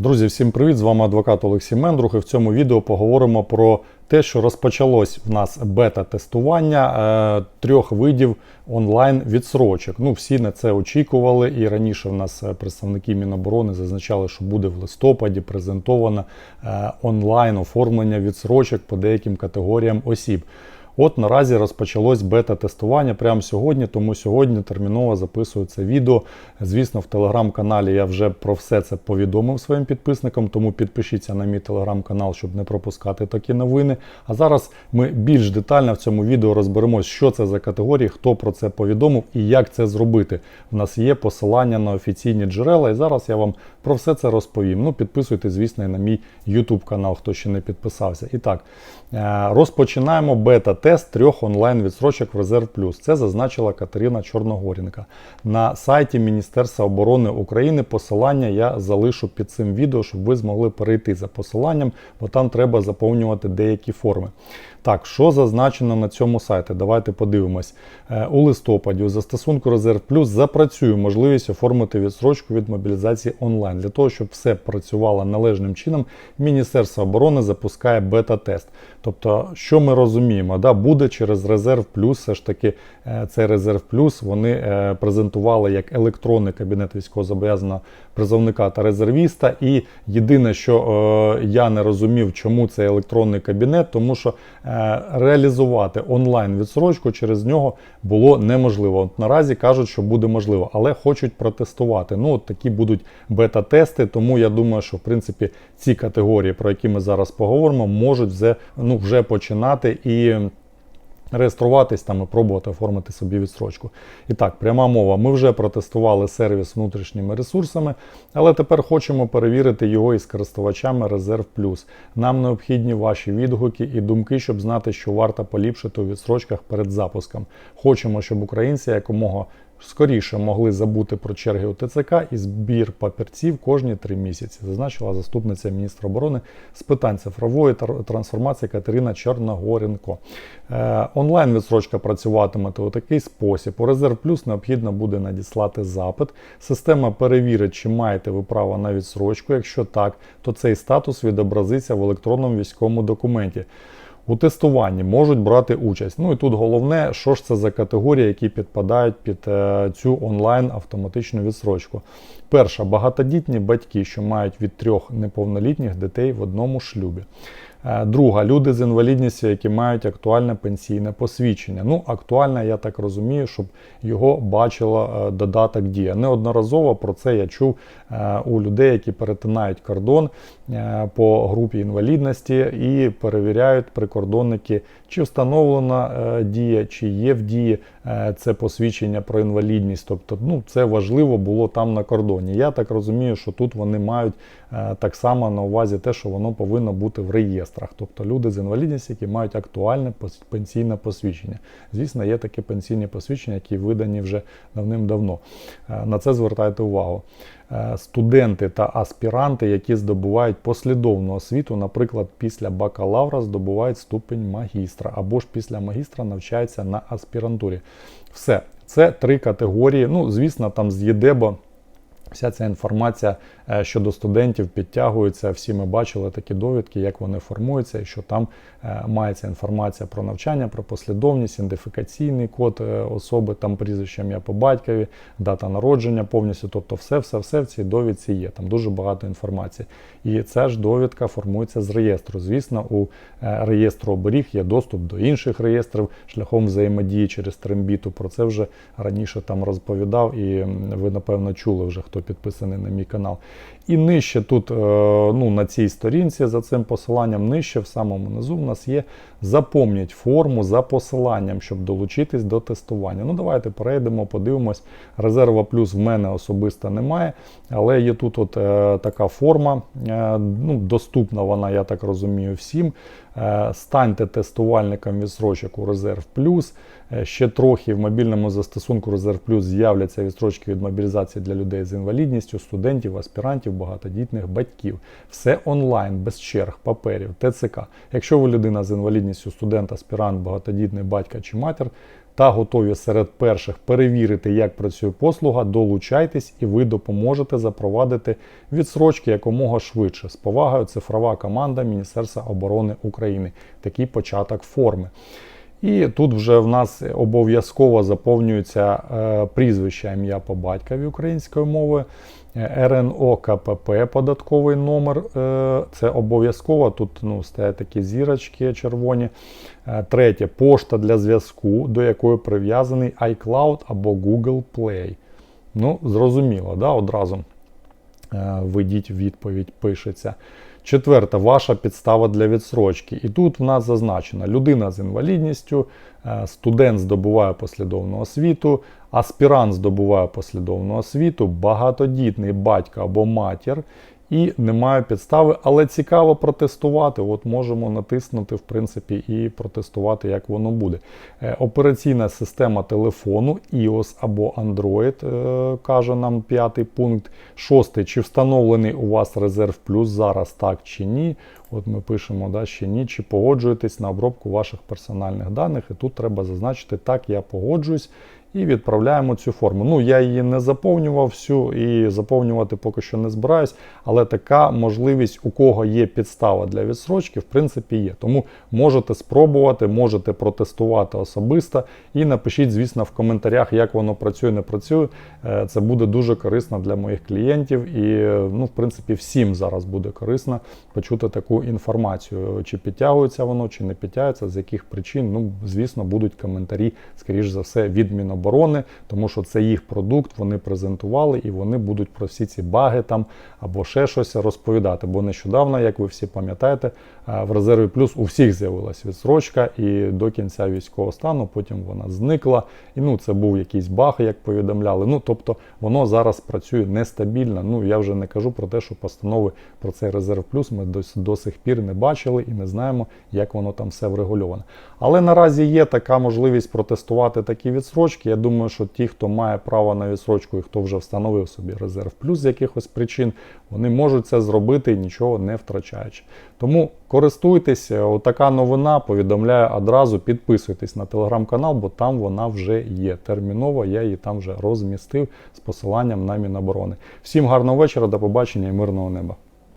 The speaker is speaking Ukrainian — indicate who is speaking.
Speaker 1: Друзі, всім привіт! З вами адвокат Олексій Мендрух. І в цьому відео поговоримо про те, що розпочалось в нас бета-тестування е, трьох видів онлайн-відсрочок. Ну, всі на це очікували, і раніше в нас е, представники Міноборони зазначали, що буде в листопаді презентовано е, онлайн оформлення відсрочок по деяким категоріям осіб. От наразі розпочалось бета-тестування прямо сьогодні, тому сьогодні терміново записую це відео. Звісно, в телеграм-каналі я вже про все це повідомив своїм підписникам, тому підпишіться на мій телеграм-канал, щоб не пропускати такі новини. А зараз ми більш детально в цьому відео розберемось, що це за категорії, хто про це повідомив і як це зробити. У нас є посилання на офіційні джерела, і зараз я вам про все це розповім. Ну, підписуйтесь, звісно, і на мій YouTube канал, хто ще не підписався. І так, е, розпочинаємо бета-тест трьох онлайн-відсрочок в Резерв Плюс. Це зазначила Катерина Чорногорінка. На сайті Міністерства оборони України посилання я залишу під цим відео, щоб ви змогли перейти за посиланням, бо там треба заповнювати деякі форми. Так, що зазначено на цьому сайті? Давайте подивимось. Е, У листопаді у застосунку Резерв Плюс запрацює можливість оформити відсрочку від мобілізації онлайн. Для того, щоб все працювало належним чином, Міністерство оборони запускає бета-тест. Тобто, що ми розуміємо, да, буде через Резерв Плюс, все ж таки е, цей Резерв Плюс вони е, презентували як електронний кабінет військовозобов'язаного призовника та резервіста. І єдине, що я не розумів, чому це електронний кабінет, тому що реалізувати онлайн відсрочку через нього було неможливо. От наразі кажуть, що буде можливо, але хочуть протестувати. Ну, от такі будуть бета-тести, тому я думаю, що в принципі ці категорії, про які ми зараз поговоримо, можуть вже, ну, вже починати і. Реєструватись там і пробувати оформити собі відстрочку. І так, пряма мова. Ми вже протестували сервіс внутрішніми ресурсами, але тепер хочемо перевірити його із користувачами Резерв Плюс. Нам необхідні ваші відгуки і думки, щоб знати, що варто поліпшити у відстрочках перед запуском. Хочемо, щоб українці якомога скоріше могли забути про черги у ТЦК і збір папірців кожні три місяці, зазначила заступниця міністра оборони з питань цифрової трансформації Катерина Чорногоренко. Е, онлайн відсрочка працюватиме у такий спосіб. У Резерв Плюс необхідно буде надіслати запит. Система перевірить, чи маєте ви право на відсрочку. Якщо так, то цей статус відобразиться в електронному військовому документі. У тестуванні можуть брати участь. Ну і тут головне, що ж це за категорії, які підпадають під е, цю онлайн автоматичну відсрочку. Перша багатодітні батьки, що мають від трьох неповнолітніх дітей в одному шлюбі. Е, друга люди з інвалідністю, які мають актуальне пенсійне посвідчення. Ну, актуальне, я так розумію, щоб його бачила е, додаток Дія. Неодноразово про це я чув е, у людей, які перетинають кордон по групі інвалідності і перевіряють прикордонники, чи встановлена дія, чи є в дії це посвідчення про інвалідність. Тобто, ну, це важливо було там на кордоні. Я так розумію, що тут вони мають так само на увазі те, що воно повинно бути в реєстрах. Тобто люди з інвалідністю, які мають актуальне пенсійне посвідчення. Звісно, є такі пенсійні посвідчення, які видані вже давним-давно. На це звертайте увагу. Студенти та аспіранти, які здобувають послідовну освіту, наприклад, після бакалавра здобувають ступень магістра, або ж після магістра навчаються на аспірантурі. Все, це три категорії. Ну, звісно, там з ЄДЕБО Вся ця інформація е, щодо студентів підтягується. Всі ми бачили такі довідки, як вони формуються, і що там е, мається інформація про навчання, про послідовність, ідентифікаційний код е, особи, там прізвище ім'я по батькові, дата народження повністю. Тобто, все-все-все в цій довідці є. Там дуже багато інформації. І ця ж довідка формується з реєстру. Звісно, у реєстру оберіг є доступ до інших реєстрів шляхом взаємодії через трембіту. Про це вже раніше там розповідав, і ви, напевно, чули вже хто хто підписаний на мій канал. І нижче тут, е, ну, на цій сторінці, за цим посиланням, нижче в самому низу, в нас є запомніть форму за посиланням, щоб долучитись до тестування. Ну, давайте перейдемо, подивимось. Резерва плюс в мене особисто немає, але є тут от е, така форма, е, ну, доступна вона, я так розумію, всім. Е, станьте тестувальником відстрочок у Резерв Плюс. Е, ще трохи в мобільному застосунку Резерв Плюс з'являться відстрочки від мобілізації для людей з інвалідністю, студентів, аспірантів, багатодітних батьків. Все онлайн, без черг, паперів, ТЦК. Якщо ви людина з інвалідністю, студент, аспірант, багатодітний батька чи матір, та готові серед перших перевірити, як працює послуга, долучайтесь і ви допоможете запровадити відсрочки якомога швидше. З повагою цифрова команда Міністерства оборони України. Такий початок форми. І тут вже в нас обов'язково заповнюється е, прізвище ім'я по батькові українською мовою, е, РНО КПП, податковий номер. е, Це обов'язково. Тут ну, стоять такі зірочки червоні. Третє пошта для зв'язку, до якої прив'язаний iCloud або Google Play. Ну, зрозуміло, да, одразу введіть відповідь, пишеться. Четверте, ваша підстава для відсрочки. І тут в нас зазначено: людина з інвалідністю, е, студент здобуває послідовну освіту, аспірант здобуває послідовну освіту, багатодітний батько або матір. І немає підстави, але цікаво протестувати. От можемо натиснути, в принципі, і протестувати, як воно буде. Е, Операційна система телефону iOS або Android, е, каже нам п'ятий пункт. Шостий, чи встановлений у вас резерв плюс зараз так чи ні. От ми пишемо, да, ще ні, чи погоджуєтесь на обробку ваших персональних даних. І тут треба зазначити так, я погоджуюсь. І відправляємо цю форму. Ну, я її не заповнював всю і заповнювати поки що не збираюсь, але така можливість, у кого є підстава для відсрочки, в принципі, є. Тому можете спробувати, можете протестувати особисто. І напишіть, звісно, в коментарях, як воно працює, не працює. Е, Це буде дуже корисно для моїх клієнтів. І, ну, в принципі, всім зараз буде корисно почути таку інформацію. Чи підтягується воно, чи не підтягується, з яких причин. Ну, звісно, будуть коментарі, скоріш за все, від Міноборони оборони, тому що це їх продукт, вони презентували і вони будуть про всі ці баги там або ще щось розповідати. Бо нещодавно, як ви всі пам'ятаєте, е, в резерві плюс у всіх з'явилась відсрочка, і до кінця військового стану потім вона зникла. І ну це був якийсь баг, як повідомляли. Ну тобто воно зараз працює нестабільно. Ну я вже не кажу про те, що постанови про цей резерв плюс ми до, до сих пір не бачили і не знаємо, як воно там все врегульоване. Але наразі є така можливість протестувати такі відсрочки. Я думаю, що ті, хто має право на відсрочку і хто вже встановив собі резерв плюс з якихось причин, вони можуть це зробити нічого не втрачаючи. Тому користуйтеся, отака новина повідомляю одразу. Підписуйтесь на телеграм-канал, бо там вона вже є. Терміново я її там вже розмістив з посиланням на Міноборони. Всім гарного вечора, до побачення і мирного неба.